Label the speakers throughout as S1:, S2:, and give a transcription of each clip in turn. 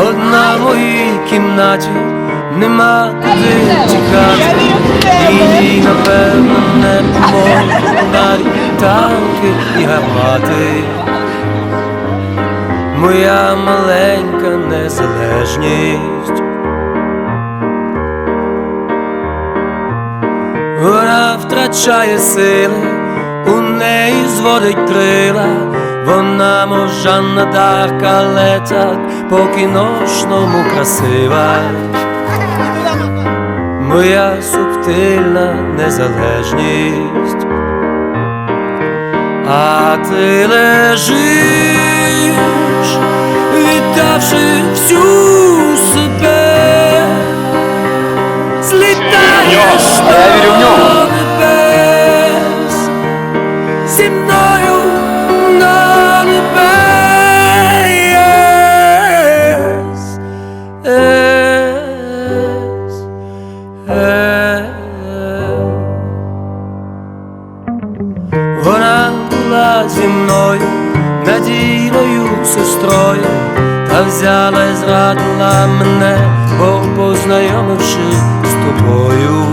S1: одна в моїй кімнаті, нема куди тікати, і їй, напевно, не навіть танки і гармати. Моя маленька незалежність. Вона втрачає сили, у неї зводить крила, вона можна так, але так по кіношному красива. Моя субтильна незалежність. А ти лежиш, віддавши була зі мною надійною сестрою, та взяла і зрадила мене, бо познайомивши з тобою,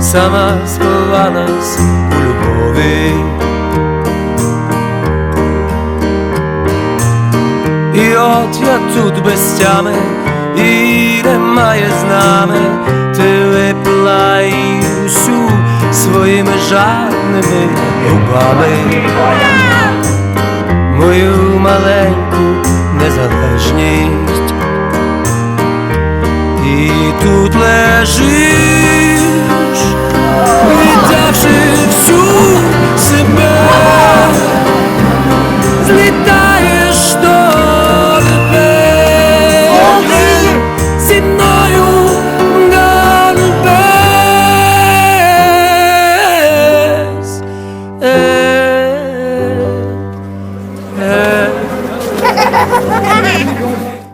S1: сама сховалась у любові. І от я тут без тями, і немає з нами, ти випила своїми жадними губами, мою маленьку незалежність, і тут лежиш, Thank you.